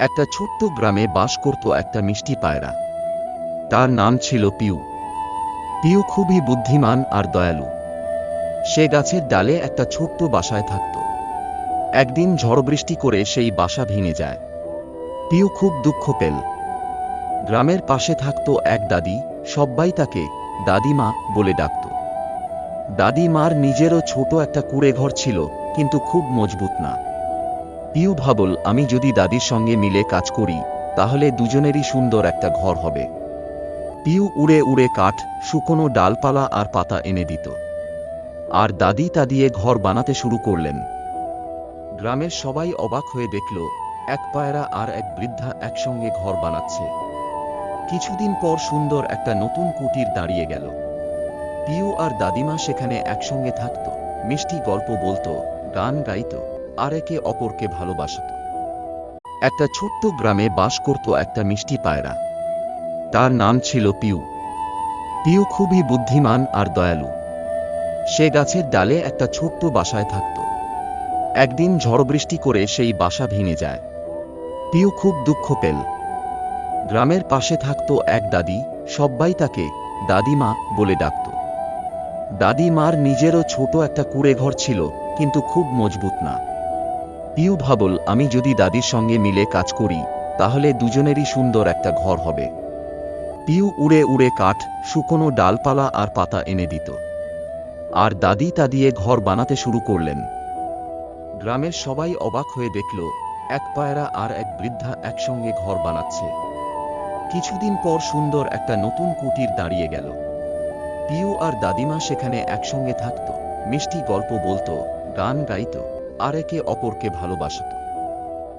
একটা ছোট্ট গ্রামে বাস করত একটা মিষ্টি পায়রা। তার নাম ছিল পিউ। পিউ খুবই বুদ্ধিমান আর দয়ালু। সে গাছের ডালে একটা ছোট্ট বাসায় থাকত। একদিন ঝড় বৃষ্টি করে সেই বাসা ভেঙে যায়। পিউ খুব দুঃখ পেল। গ্রামের পাশে থাকত এক দাদি, সব্বাই তাকে দাদিমা বলে ডাকত। দাদিমার নিজেরও ছোট একটা কুড়ে ঘর ছিল, কিন্তু খুব মজবুত না। পিউ ভাবল, আমি যদি দাদির সঙ্গে মিলে কাজ করি, তাহলে দুজনেরই সুন্দর একটা ঘর হবে। পিউ উড়ে উড়ে কাঠ, শুকনো ডালপালা আর পাতা এনে দিত। আর দাদি তা দিয়ে ঘর বানাতে শুরু করলেন। গ্রামের সবাই অবাক হয়ে দেখল, এক পায়রা আর এক বৃদ্ধা একসঙ্গে ঘর বানাচ্ছে। কিছুদিন পর সুন্দর একটা নতুন কুটির দাঁড়িয়ে গেল। পিউ আর দাদিমা সেখানে একসঙ্গে থাকত, মিষ্টি গল্প বলতো, গান গাইত। আর একে অপরকে ভালোবাসত। একটা ছোট্ট গ্রামে বাস করত একটা মিষ্টি পায়রা। তার নাম ছিল পিউ। পিউ খুবই বুদ্ধিমান আর দয়ালু। সে গাছের ডালে একটা ছোট্ট বাসায় থাকত। একদিন ঝড় বৃষ্টি করে সেই বাসা ভেঙে যায়। পিউ খুব দুঃখ পেল। গ্রামের পাশে থাকত এক দাদি সব্বাই তাকে দাদিমা বলে ডাকত। দাদিমার নিজেরও ছোট একটা কুড়ে ঘর ছিল, কিন্তু খুব মজবুত না। পিউ ভাবল, আমি যদি দাদির সঙ্গে মিলে কাজ করি, তাহলে দুজনেরই সুন্দর একটা ঘর হবে। পিউ উড়ে উড়ে কাঠ, শুকনো ডালপালা আর পাতা এনে দিত। আর দাদি তা দিয়ে ঘর বানাতে শুরু করলেন। গ্রামের সবাই অবাক হয়ে দেখল, এক পায়রা আর এক বৃদ্ধা একসঙ্গে ঘর বানাচ্ছে। কিছুদিন পর সুন্দর একটা নতুন কুটির দাঁড়িয়ে গেল। পিউ আর দাদিমা সেখানে একসঙ্গে থাকত। মিষ্টি গল্প বলতো, গান গাইত। আর একে অপরকে ভালোবাসত।